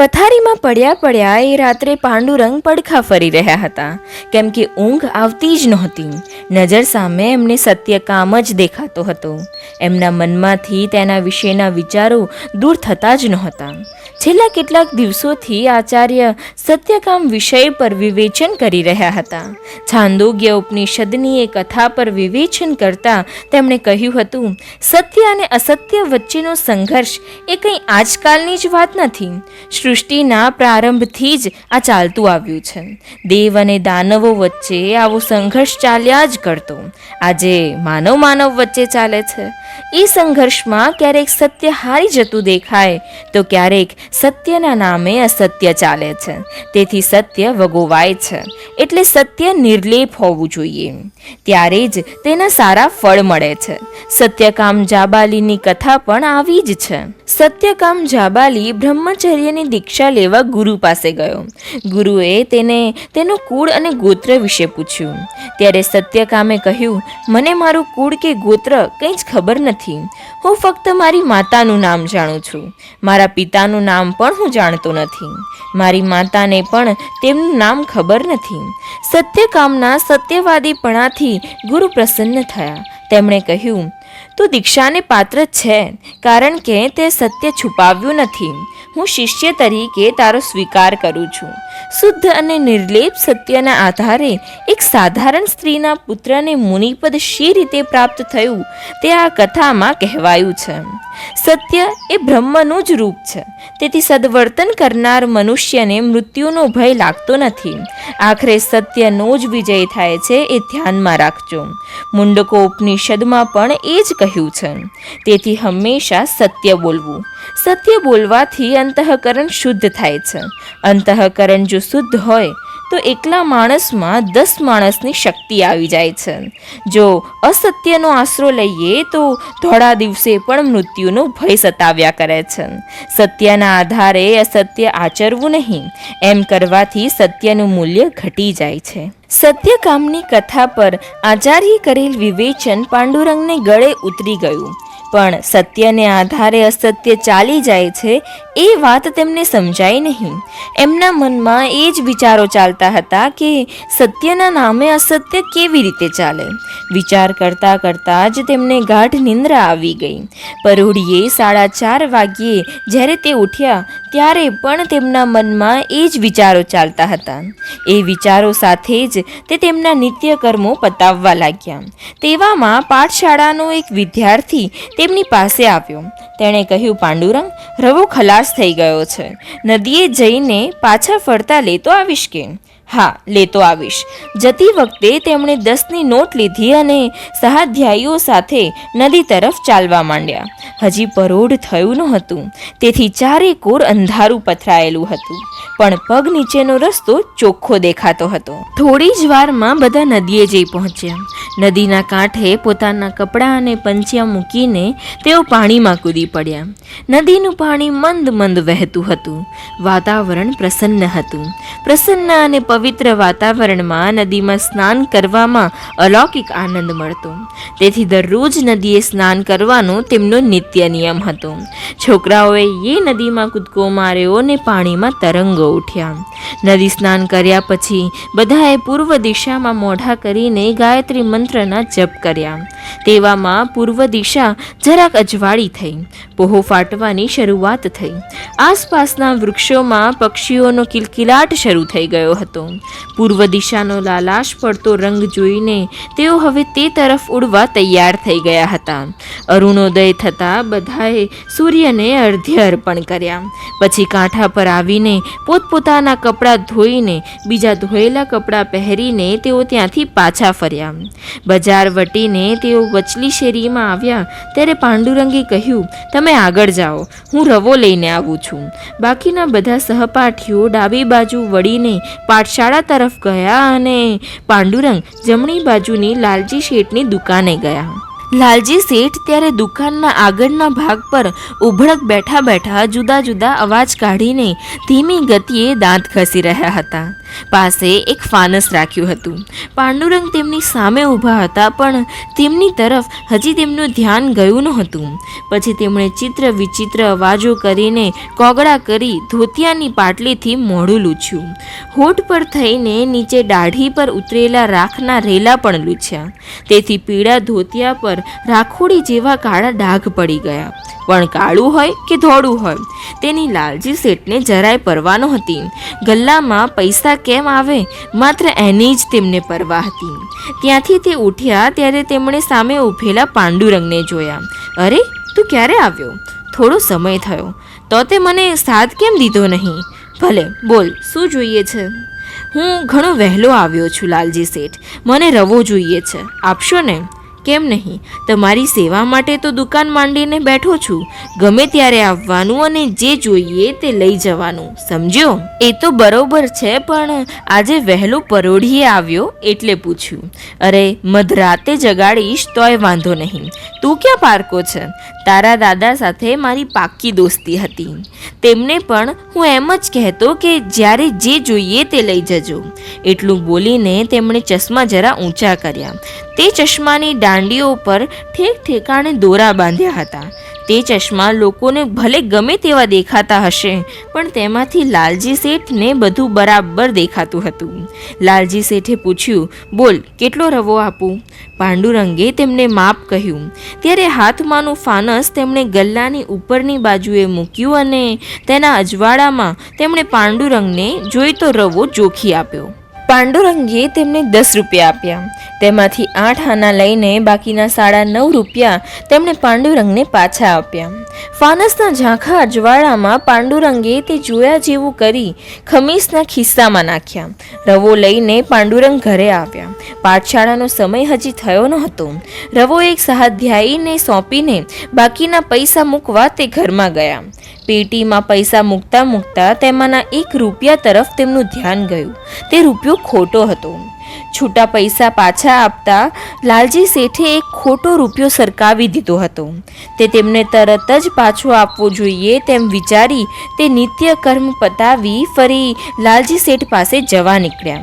પથારીમાં પડ્યા પડ્યા એ રાત્રે પાંડુરંગ પડખા ફરી રહ્યા હતા. કેમ કે ઊંઘ આવતી જ નહોતી. નજર સામે એમને સત્યકામ જ દેખાતો હતો. એમના મનમાંથી તેના વિશેના વિચારો દૂર થતા જ નહોતા. છેલ્લા કેટલાક દિવસોથી આચાર્ય સત્યકામ વિષય પર વિવેચન કરી રહ્યા હતા. છાંદોગ્ય ઉપનિષદની એ કથા પર વિવેચન કરતા તેમણે કહ્યું હતું, સત્ય અને અસત્ય વચ્ચેનો સંઘર્ષ એ કંઈ આજકાલની જ વાત નથી. સૃષ્ટિના પ્રારંભથી જ આ ચાલતું આવ્યું છે. દેવ અને દાનવો વચ્ચે આવો સંઘર્ષ ચાલ્યા જ કરતો. આજે માનવ માનવ વચ્ચે ચાલે છે. એ સંઘર્ષમાં ક્યારેક સત્ય હારી જતું દેખાય, તો ક્યારેક સત્યના નામે અસત્ય ચાલે છે. તેથી સત્ય વગોવાય છે. એટલે સત્ય નિર્લેપ હોવું જોઈએ. ત્યારે જ તેના સારા ફળ મળે છે. સત્યકામ જાબાલીની કથા પણ આવી જ છે. સત્યકામ જાબાલી બ્રહ્મચર્યની દીક્ષા લેવા ગુરુ પાસે ગયો. ગુરુએ તેને તેનું કુળ અને ગોત્ર વિશે પૂછ્યું. ત્યારે સત્યકામે કહ્યું, મને મારું કુળ કે ગોત્ર કંઈ જ ખબર નથી. હું ફક્ત મારી માતાનું નામ જાણું છું. મારા પિતાનું નામ પણ હું જાણતો નથી. મારી માતાને પણ તેમનું નામ ખબર નથી. સત્યકામના સત્યવાદીપણાથી ગુરુ પ્રસન્ન થયા. તેમણે કહ્યું, તું દીક્ષાને પાત્ર છે, કારણ કે તે સત્ય છુપાવ્યું નથી. હું શિષ્ય તરીકે તારો સ્વીકાર કરું છું. શુદ્ધ અને નિર્લેપ સત્યના આધારે એક સાધારણ સ્ત્રીના પુત્રને મુનિપદ શી રીતે પ્રાપ્ત થયું તે આ કથામાં કહેવાયું છે. સત્ય એ બ્રહ્મનું જ રૂપ છે. તેથી સદવર્તન કરનાર મનુષ્યને મૃત્યુનો ભય લાગતો નથી. આખરે સત્યનો જ વિજય થાય છે એ ધ્યાનમાં રાખજો. મુંડકો ઉપનિષદમાં પણ એ જ કહ્યું છે. તેથી હંમેશા સત્ય બોલવું. સત્ય બોલવાથી અંતઃકરણ શુદ્ધ થાય છે. અંતઃકરણ જો શુદ્ધ હોય, તો એકલા માણસમાં દસ માણસની શક્તિ આવી જાય છે. જો અસત્યનો આશરો લઈએ, તો થોડા દિવસે પણ મૃત્યુનો ભય સતાવ્યા કરે છે. સત્યના આધારે અસત્ય આચરવું નહીં, એમ કરવાથી સત્યનું મૂલ્ય ઘટી જાય છે. સત્યકામની કથા પર આચાર્ય કરેલ વિવેચન પાંડુરંગને ગળે ઉતરી ગયું. પણ સત્યને આધારે અસત્ય ચાલી જાય છે, એ વાત તેમને સમજાય નહીં. એમના મનમાં એ જ વિચારો ચાલતા હતા કે સત્યના નામે અસત્ય કેવી રીતે ચાલે. વિચાર કરતાં કરતાં જ તેમને ગાઢ નિંદ્રા આવી ગઈ. પરોઢીએ સાડા ચાર વાગ્યે જ્યારે તે ઉઠ્યા, ત્યારે પણ તેમના મનમાં એ જ વિચારો ચાલતા હતા. એ વિચારો સાથે જ તે તેમના નિત્ય કર્મો પતાવવા લાગ્યા. તેવામાં પાઠશાળાનો એક વિદ્યાર્થી તેમની પાસે આવ્યો. તેણે કહ્યું, પાંડુરંગ, રવો ખલાસ થઈ ગયો છે. નદીએ જઈને પાછા ફરતા લેતો આવીશ કે? હા, લેતો આવીશ. જતી વખતે તેમણે દસની નોટ લીધી અને સહાધ્યાયીઓ સાથે નદી તરફ ચાલવા માંડ્યા. હજી પરોઢ થયું નહોતું તેથી ચારે કોર અંધારું પથરાયેલું હતું. પણ પગ નીચેનો રસ્તો ચોખ્ખો દેખાતો હતો. થોડી જ વારમાં બધા નદીએ જઈ પહોંચ્યા. નદીના કાંઠે પોતાના કપડાં અને પંચિયા મૂકીને તેઓ પાણીમાં કૂદી પડ્યા. નદીનું પાણી મંદ મંદ વહેતું હતું. વાતાવરણ પ્રસન્ન હતું. પ્રસન્ન અને પવિત્ર વાતાવરણમાં નદીમાં સ્નાન કરવામાં અલૌકિક આનંદ મળતો. તેથી દરરોજ નદીએ સ્નાન કરવાનો તેમનો નિત્ય નિયમ હતો. છોકરાઓએ એ નદીમાં કૂદકો માર્યો ને પાણીમાં તરંગો ઉઠ્યા. નદી સ્નાન કર્યા પછી બધાએ પૂર્વ દિશામાં મોઢા કરીને ગાયત્રી મંત્રના જપ કર્યા. તેવામાં પૂર્વ દિશા જરાક અજવાળી થઈ. પોહો ફાટવાની શરૂઆત થઈ. આસપાસના વૃક્ષોમાં પક્ષીઓનો કિલકિલાટ શરૂ થઈ ગયો હતો. પૂર્વ દિશાનો લાલાશ પડતો રંગ જોઈને તેઓ હવે તે તરફ ઉડવા તૈયાર થઈ ગયા હતા. અરુણોદય થતાં બધાએ સૂર્યને અર્ધ્ય અર્પણ કર્યા. પછી કાંઠા પર આવીને પોતપોતાના કપડાં ધોઈને, બીજા ધોયેલા કપડાં પહેરીને તેઓ ત્યાંથી પાછા ફર્યા. બજાર વટીને તેઓ વચલી શેરીમાં આવ્યા. ત્યારે પાંડુરંગે કહ્યું, તમે આગળ જાઓ, હું રવો લઈને આવું છું. બાકીના બધા સહપાઠીઓ ડાબી બાજુ વળીને પાઠશાળા તરફ ગયા અને પાંડુરંગ જમણી બાજુની લાલજી શેઠની દુકાને ગયા. લાલજી શેઠ ત્યારે દુકાનના આગળના ભાગ પર ઉભળક બેઠા બેઠા જુદા જુદા અવાજ કાઢીને ધીમી ગતિએ દાંત ઘસી રહ્યા હતા. પાસે એક ફાનસ રાખ્યું હતું. પાંડુરંગ તેમની સામે ઊભા હતા, પણ તેમની તરફ હજી તેમનું ધ્યાન ગયું નહોતું. પછી તેમણે ચિત્ર વિચિત્ર અવાજો કરીને કોગળા કરી ધોતિયાની પાટલીથી મોઢું લૂછ્યું. હોઠ પર થઈને નીચે દાઢી પર ઉતરેલા રાખના રેલા પણ લૂછ્યા. તેથી પીળા ધોતિયા પર રાખોડી જેવા કાળા ડાઘ પડી ગયા. પણ કાળું હોય કે ધોળું હોય? તેની લાલજી શેઠને જરાય પરવા નહોતી. ગલ્લામાં પૈસા કેમ આવે? માત્ર એની જ તેમને પરવા હતી. ત્યાંથી તે ઉઠ્યા ત્યારે તેમણે સામે ઊભેલા પાંડુરંગને જોયા. અરે, તું ક્યારે આવ્યો? થોડો સમય થયો. તો તે મને સાથ કેમ દીધો નહીં? ભલે, બોલ, શું જોઈએ છે? હું ઘણો વહેલો આવ્યો છું લાલજી શેઠ. મને રવો જોઈએ છે. આપશો ને? કેમ નહીં? તમારી સેવા માટે તો દુકાન માંડીને બેઠો છું. ગમે ત્યારે આવવાનું અને જે જોઈએ તે લઈ જવાનું. સમજ્યો એ તો બરોબર છે, પણ આજે વહેલો પરોઢીએ આવ્યો એટલે પૂછ્યું. અરે મધરાતે જગાડીશ તોય વાંધો નહીં. તું ક્યાં પારકો છે? તારા દાદા સાથે મારી પાક્કી દોસ્તી હતી. તેમને પણ હું એમ જ કહેતો કે જ્યારે જે જોઈએ તે લઈ જજો. એટલું બોલીને તેમણે ચશ્મા જરા ઊંચા કર્યા. તે ચશ્માની દાંડીઓ પર ઠેક ઠેકાણે દોરા બાંધ્યા હતા. તે ચશ્મા લોકોને ભલે ગમે તેવા દેખાતા હશે, પણ તેમાંથી લાલજી શેઠને બધું બરાબર દેખાતું હતું. લાલજી શેઠે પૂછ્યું, બોલ, કેટલો રવો આપું? પાંડુરંગે તેમને માપ કહ્યું. ત્યારે હાથમાંનું ફાનસ તેમણે ગલ્લાની ઉપરની બાજુએ મૂક્યું અને તેના અજવાળામાં તેમણે પાંડુરંગને જોઈતો રવો જોખી આપ્યો. પાંડુરંગે તેમને દસ રૂપિયા આપ્યા. તેમાંથી આઠ આના લઈને બાકીના સાડા નવ રૂપિયા તેમણે પાંડુરંગને પાછા આપ્યા. ફાનસના ઝાંખા અજવાળામાં પાંડુરંગે તે જોયા જેવું કરી ખમીસના ખિસ્સામાં નાખ્યા. રવો લઈને પાંડુરંગ ઘરે આવ્યા. પાઠશાળાનો સમય હજી થયો ન હતો રવો એક સહાધ્યાયીને સોંપીને બાકીના પૈસા મૂકવા તે ઘરમાં ગયા. પેટીમાં પૈસા મૂકતા મૂકતા તેમાંના એક રૂપિયા તરફ તેમનું ધ્યાન ગયું. તે રૂપિયો ખોટો હતો. છૂટા પૈસા પાછા આપતા લાલજી શેઠે એક ખોટો રૂપિયો સરકાવી દીધો હતો. તે તેમને તરત જ પાછો આપવો જોઈએ તેમ વિચારી તે નિત્ય કર્મ પતાવી ફરી લાલજી શેઠ પાસે જવા નીકળ્યા.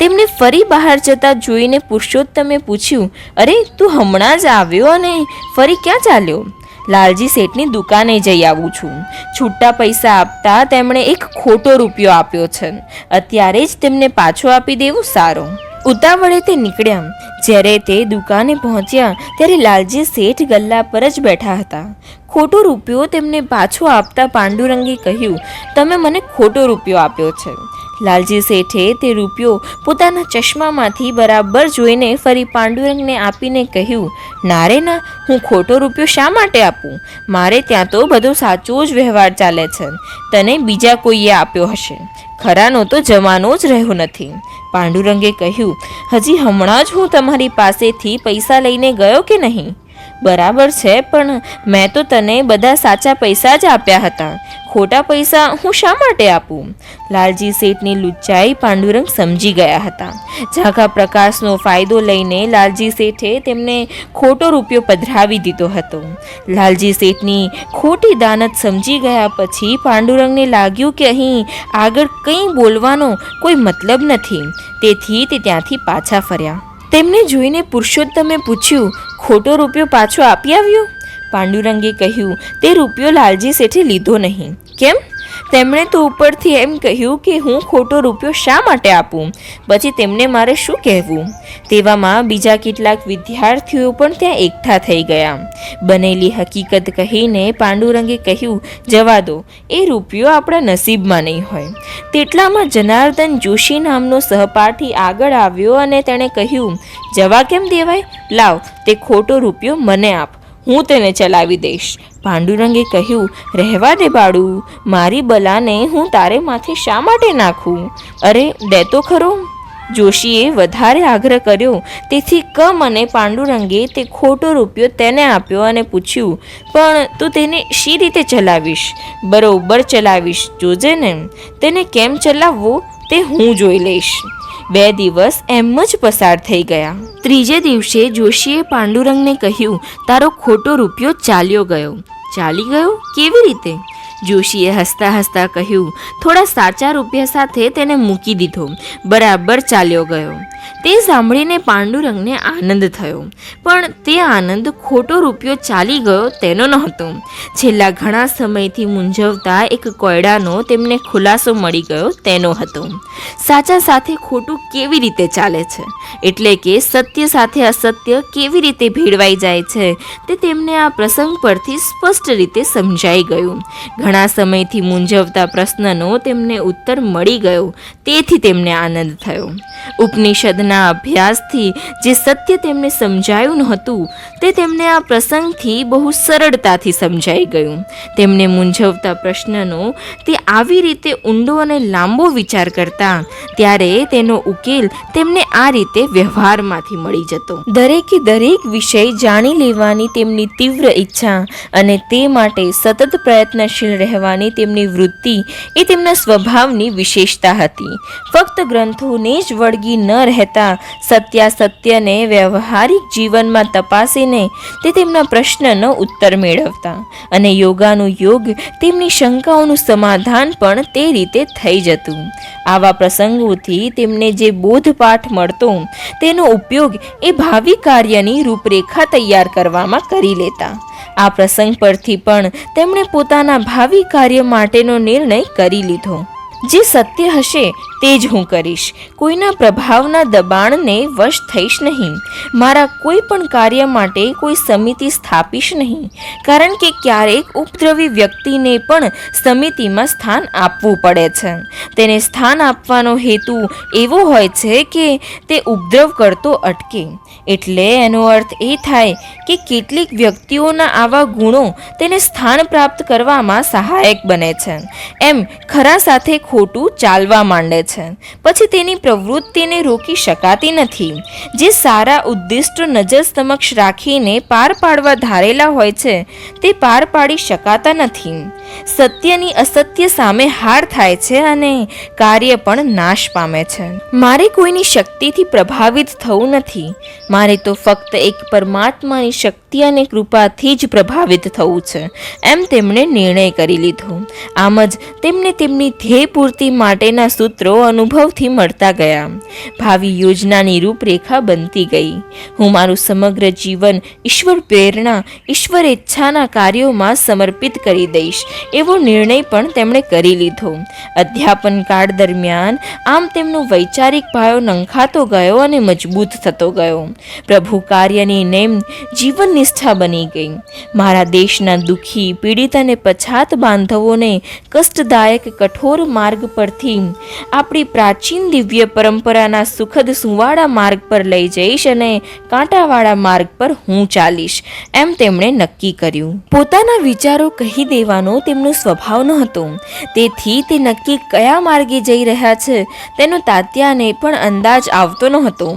તેમને ફરી બહાર જતા જોઈને પુરુષોત્તમે પૂછ્યું, અરે, તું હમણાં જ આવ્યો અને ફરી ક્યાં ચાલ્યો? લાલજી શેઠની દુકાને જઈ આવું છું. છૂટા પૈસા આપતા તેમણે એક ખોટો રૂપિયો આપ્યો છે. અત્યારે જ તેમને પાછો આપી દેવું સારું. ઉતાવળે તે નીકળ્યા. જ્યારે તે દુકાને પહોંચ્યા, ત્યારે લાલજી શેઠ ગલ્લા પર જ બેઠા હતા. ખોટો રૂપિયો તેમને પાછો આપતા પાંડુરંગે કહ્યું, તમે મને ખોટો રૂપિયો આપ્યો છે. લાલજી શેઠે તે રૂપિયો પોતાના ચશ્મામાંથી બરાબર જોઈને ફરી પાંડુરંગને આપીને કહ્યું ના રે ના, હું ખોટો રૂપિયો શા માટે આપું? મારે ત્યાં તો બધો સાચો જ વ્યવહાર ચાલે છે. તને બીજા કોઈએ આપ્યો હશે. ખરાનો તો જવાનો જ રહ્યો નથી. પાંડુરંગે કહ્યું, હજી હમણાં જ હું તમારી પાસેથી પૈસા લઈને ગયો કે નહીં? બરાબર છે, પણ મેં તો તને બધા સાચા પૈસા જ આપ્યા હતા. ખોટા પૈસા હું શા માટે આપું? લાલજી શેઠની લુચ્ચાઈ પાંડુરંગ સમજી ગયા હતા. ઝાંખા પ્રકાશનો ફાયદો લઈને લાલજી શેઠે તેમને ખોટો રૂપિયો પધરાવી દીધો હતો. લાલજી શેઠની ખોટી દાનત સમજી ગયા પછી પાંડુરંગને લાગ્યું કે અહીં આગળ કંઈ બોલવાનો કોઈ મતલબ નથી. તેથી તે ત્યાંથી પાછા ફર્યા. તેમને જોઈને પુરુષોત્તમે પૂછ્યું ખોટો રૂપિયો પાછો આપી આવ્યો? પાંડુરંગે કહ્યું તે રૂપિયો લાલજી શેઠે લીધો નહીં. કેમ? તેમણે તો ઉપરથી એમ કહ્યું કે હું ખોટો રૂપિયો શા માટે આપું? પછી તેમને મારે શું કહેવું? તેવામાં બીજા કેટલાક વિદ્યાર્થીઓ પણ ત્યાં એકઠા થઈ ગયા. બનેલી હકીકત કહીને પાંડુરંગે કહ્યું, જવા દો, એ રૂપિયો આપણા નસીબમાં નહીં હોય. તેટલામાં જનાર્દન જોશી નામનો સહપાઠી આગળ આવ્યો અને તેણે કહ્યું, જવા કેમ દેવાય? લાવ, તે ખોટો રૂપિયો મને આપ. હું તેને ચલાવી દઈશ. પાંડુરંગે કહ્યું, રહેવા દે બાળું, મારી બલાને હું તારે માથે શા માટે નાખું? અરે, દે તો ખરો. જોશીએ વધારે આગ્રહ કર્યો, તેથી કમ અને પાંડુરંગે તે ખોટો રૂપિયો તેને આપ્યો અને પૂછ્યું, પણ તું તેને શી રીતે ચલાવીશ? બરોબર ચલાવીશ, જોજે ને. તેને કેમ ચલાવવું તે હું જોઈ લઈશ. બે દિવસ એમ જ પસાર થઈ ગયા. ત્રીજે દિવસે જોશીએ પાંડુરંગને કહ્યું, તારો ખોટો રૂપિયો ચાલ્યો ગયો. ચાલી ગયો? કેવી રીતે? જોશીએ હસતા હસતા કહ્યું, થોડા સાચા રૂપિયા સાથે તેને મૂકી દીધો. બરાબર ચાલ્યો ગયો. તે સાંભળીને પાંડુરંગને આનંદ થયો. પણ તે આનંદ ખોટો રૂપિયો ચાલી ગયો તેનો નહોતો. છેલ્લા ઘણા સમયથી મૂંઝવતા એક કોયડાનો તેમને ખુલાસો મળી ગયો તેનો હતો. સાચા સાથે ખોટું કેવી રીતે ચાલે છે? એટલે કે સત્ય સાથે અસત્ય કેવી રીતે ભેળવાઈ જાય છે? તે તેમને આ પ્રસંગ પરથી સ્પષ્ટ રીતે સમજાઈ ગયું. ઘણા સમયથી મૂંઝવતા પ્રશ્નનો તેમને ઉત્તર મળી ગયો. તેથી તેમને આનંદ થયો. ઉપનિષદના અભ્યાસથી જે સત્ય તેમને સમજાયું નહોતું તે તેમને આ પ્રસંગથી બહુ સરળતાથી સમજાઈ ગયું. તેમને મૂંઝવતા પ્રશ્નનો તે આવી રીતે ઊંડો અને લાંબો વિચાર કરતા, ત્યારે તેનો ઉકેલ તેમને આ રીતે વ્યવહારમાંથી મળી જતો. દરેકે દરેક વિષય જાણી લેવાની તેમની તીવ્ર ઈચ્છા અને તે માટે સતત પ્રયત્નશીલ રહેવાની તેમની વૃત્તિ એ તેમના સ્વભાવની વિશેષતા હતી. ફક્ત ગ્રંથોને જ વળગી ન રહેતા સત્યાસત્યને વ્યવહારિક જીવનમાં તપાસીને તે તેમના પ્રશ્નનો ઉત્તર મેળવતા અને યોગાનું યોગ તેમની શંકાઓનું સમાધાન પણ તે રીતે થઈ જતું. આવા પ્રસંગોથી તેમને જે બોધપાઠ મળતો, તેનો ઉપયોગ એ ભાવિ કાર્યની રૂપરેખા તૈયાર કરવામાં કરી લેતા. આ પ્રસંગ પરથી પણ તેમણે પોતાના ભાવિ કાર્ય માટેનો નિર્ણય કરી લીધો. જે સત્ય હશે તે જ હું કરીશ. કોઈના પ્રભાવના દબાણને વશ થઈશ નહીં. મારા કોઈ પણ કાર્ય માટે કોઈ સમિતિ સ્થાપીશ નહીં. કારણ કે ક્યારેક ઉપદ્રવી વ્યક્તિને પણ સમિતિમાં સ્થાન આપવું પડે છે. તેને સ્થાન આપવાનો હેતુ એવો હોય છે કે તે ઉપદ્રવ કરતો અટકે. એટલે એનો અર્થ એ થાય કે કેટલીક વ્યક્તિઓના આવા ગુણો તેને સ્થાન પ્રાપ્ત કરવામાં સહાયક બને છે. એમ ખરા સાથે ખોટું ચાલવા માંડે છે. પછી તેની પ્રવૃત્તિને રોકી શકાતી નથી. જે સારા ઉદ્દિષ્ટ નજર સમક્ષ રાખીને પાર પાડવા ધારેલા હોય છે, તે પાર પાડી શકાતા નથી. સત્યની અસત્ય સામે હાર થાય છે અને કાર્ય પણ નાશ પામે છે. મારે કોઈની શક્તિથી પ્રભાવિત થવું નથી. મારે તો ફક્ત એક પરમાત્માની શક્તિ અને કૃપાથી જ પ્રભાવિત થવું છે. એમ તેમણે નિર્ણય કરી લીધો. આમ જ તેમને તેમની ધ્યેય પૂર્તિ માટેના સૂત્રો અનુભવથી મળતા ગયા. ભાવિ યોજનાની રૂપરેખા બનતી ગઈ. હું મારું સમગ્ર જીવન ઈશ્વર પ્રેરણા, ઈશ્વર ઈચ્છાના કાર્યોમાં સમર્પિત કરી દઈશ. એવો નિર્ણય પણ તેમણે કરી લીધો. અધ્યાપન કાળ દરમિયાન આમ તેમનો વૈચારિક પાયો નંખાતો ગયો અને મજબૂત થતો ગયો. પ્રભુ કાર્યની નેમ જીવન નિષ્ઠા બની ગઈ. મારા દેશના દુઃખી, પીડિત અને પછાત બાંધવોને કષ્ટદાયક, કઠોર માર્ગ પરથી આપણી પ્રાચીન દિવ્ય પરંપરાના સુખદ સુવાળા માર્ગ પર લઈ જઈશ અને કાંટાવાળા માર્ગ પર હું ચાલીશ, એમ તેમણે નક્કી કર્યું. પોતાના વિચારો કહી દેવાનો તેમનો સ્વભાવ ન હતો તેથી તે નક્કી કયા માર્ગે જઈ રહ્યા છે તેનો તાત્યાને પણ અંદાજ આવતો ન હતો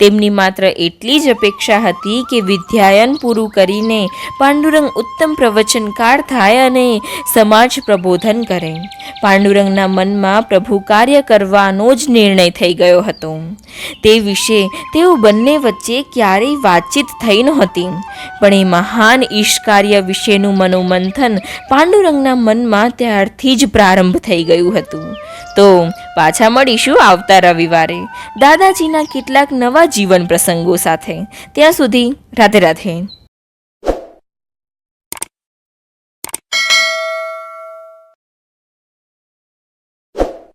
તેમની માત્ર એટલી જ અપેક્ષા હતી કે વિદ્યાયન પૂરું કરીને પાંડુરંગ ઉત્તમ પ્રવચનકાર થાય અને સમાજ પ્રબોધન કરે. પાંડુરંગના મનમાં પ્રભુ કાર્ય કરવાનો જ નિર્ણય થઈ ગયો હતો. તે વિશે તેઓ બંને વચ્ચે ક્યારેય વાતચીત થઈ નહોતી. પણ એ મહાન ઈશ કાર્ય વિશેનું મનોમંથન પાંડુરંગના મનમાં ત્યારથી જ પ્રારંભ થઈ ગયું હતું. તો પાછા મળીશું આવતા રવિવારે. દાદાજીના કેટલાક નવા જીવન પ્રસંગો સાથે. ત્યાં સુધી રાધે રાધે.